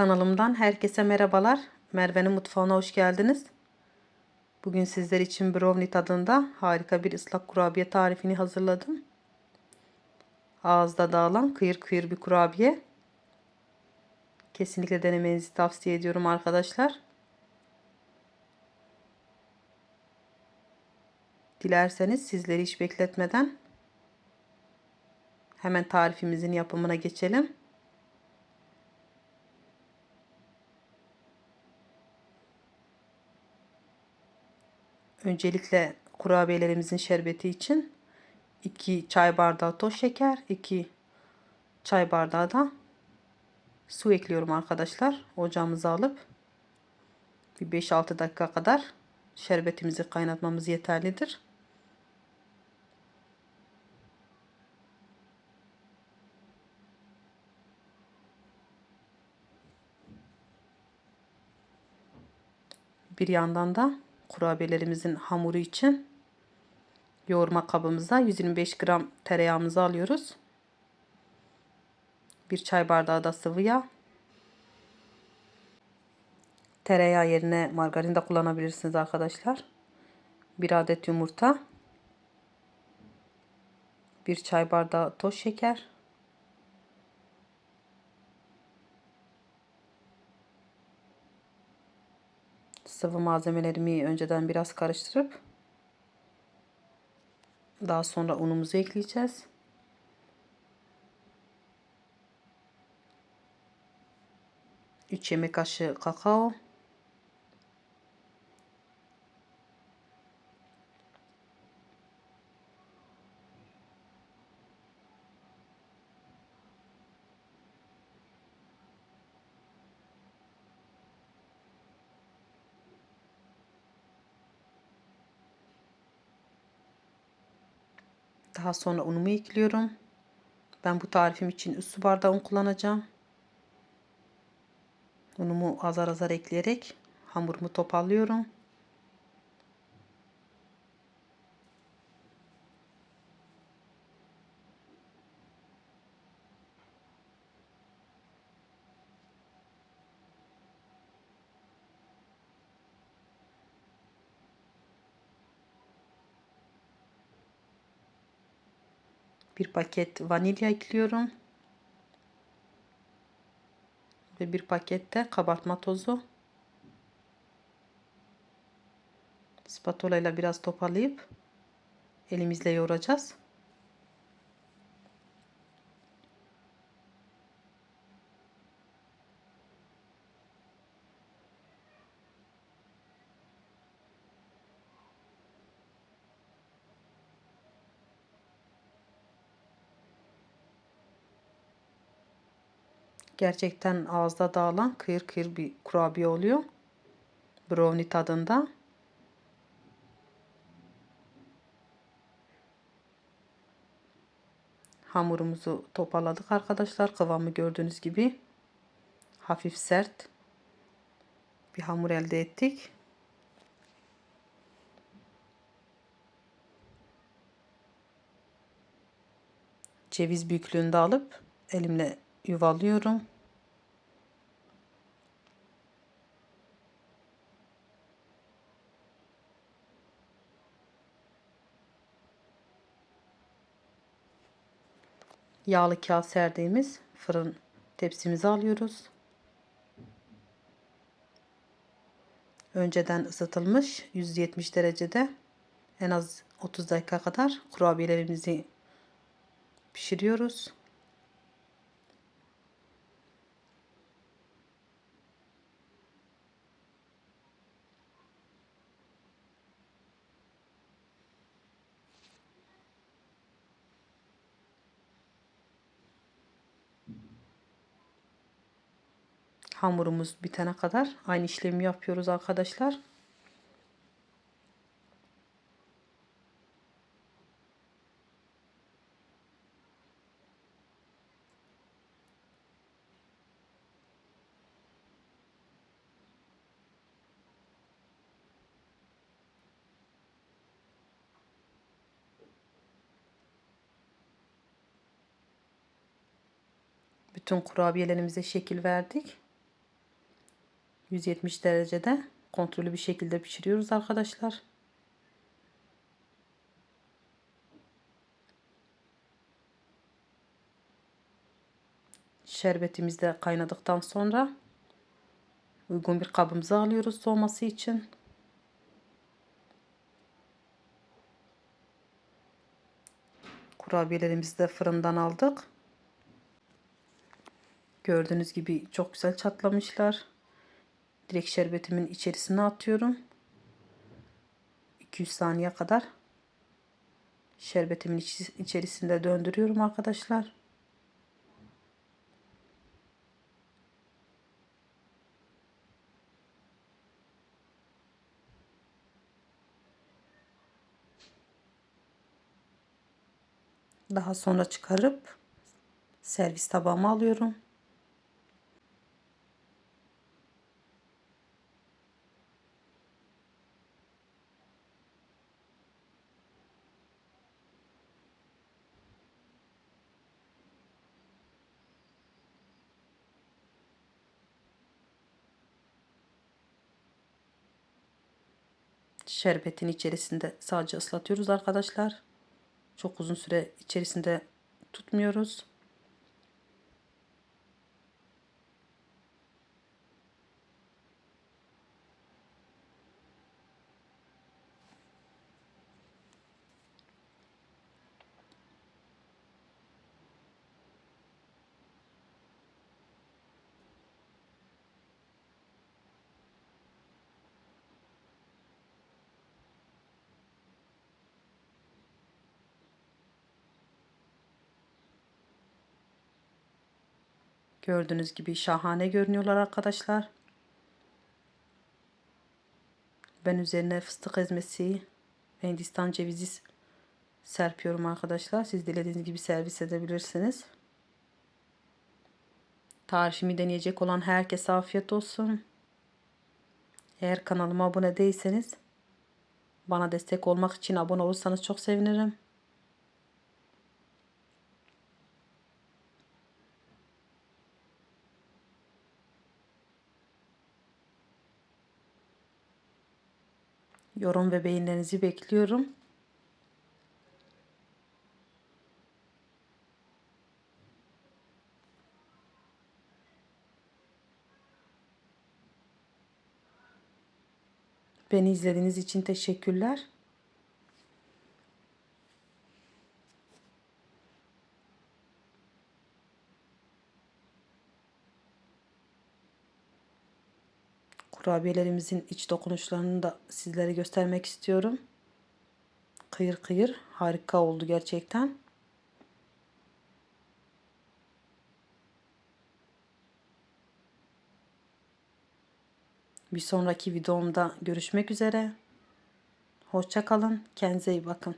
Kanalımdan herkese merhabalar. Merve'nin mutfağına hoş geldiniz. Bugün sizler için brownie tadında harika bir ıslak kurabiye tarifini hazırladım. Ağızda dağılan kıyır kıyır bir kurabiye. Kesinlikle denemenizi tavsiye ediyorum arkadaşlar. Dilerseniz sizleri hiç bekletmeden hemen tarifimizin yapımına geçelim. Öncelikle kurabiyelerimizin şerbeti için 2 çay bardağı toz şeker, 2 çay bardağı da su ekliyorum arkadaşlar. Ocağımıza alıp bir 5-6 dakika kadar şerbetimizi kaynatmamız yeterlidir. Bir yandan da kurabiyelerimizin hamuru için yoğurma kabımıza 125 gram tereyağımızı alıyoruz. Bir çay bardağı da sıvı yağ. Tereyağı yerine margarin de kullanabilirsiniz arkadaşlar. Bir adet yumurta. Bir çay bardağı toz şeker. Sıvı malzemelerimi önceden biraz karıştırıp daha sonra unumuzu ekleyeceğiz. Üç yemek kaşığı kakao. Daha sonra unumu ekliyorum. Ben bu tarifim için 3 su bardağı un kullanacağım. Unumu azar azar ekleyerek hamurumu toparlıyorum. Bir paket vanilya ekliyorum. Ve bir pakette kabartma tozu. Spatula ile biraz toparlayıp elimizle yoğuracağız. Gerçekten ağızda dağılan kıyır kıyır bir kurabiye oluyor. Brownie tadında. Hamurumuzu toparladık arkadaşlar. Kıvamı gördüğünüz gibi hafif sert bir hamur elde ettik. Ceviz büyüklüğünde alıp elimle yuvalıyorum. Yağlı kağıt serdiğimiz fırın tepsimizi alıyoruz. Önceden ısıtılmış 170 derecede en az 30 dakika kadar kurabiyelerimizi pişiriyoruz. Hamurumuz bitene kadar aynı işlemi yapıyoruz arkadaşlar. Bütün kurabiyelerimize şekil verdik. 170 derecede kontrollü bir şekilde pişiriyoruz arkadaşlar. Şerbetimiz de kaynadıktan sonra uygun bir kabımıza alıyoruz soğuması için. Kurabiyelerimizi de fırından aldık. Gördüğünüz gibi çok güzel çatlamışlar. Direkt şerbetimin içerisine atıyorum. 200 saniye kadar şerbetimin içerisinde döndürüyorum arkadaşlar. Daha sonra çıkarıp servis tabağıma alıyorum. Şerbetin içerisinde sadece ıslatıyoruz arkadaşlar. Çok uzun süre içerisinde tutmuyoruz. Gördüğünüz gibi şahane görünüyorlar arkadaşlar. Ben üzerine fıstık ezmesi ve hindistan cevizi serpiyorum arkadaşlar. Siz dilediğiniz gibi servis edebilirsiniz. Tarifimi deneyecek olan herkese afiyet olsun. Eğer kanalıma abone değilseniz bana destek olmak için abone olursanız çok sevinirim. Yorum ve beğenilerinizi bekliyorum. Beni izlediğiniz için teşekkürler. Kurabiyelerimizin iç dokunuşlarını da sizlere göstermek istiyorum. Kıyır kıyır harika oldu gerçekten. Bir sonraki videomda görüşmek üzere. Hoşça kalın. Kendinize iyi bakın.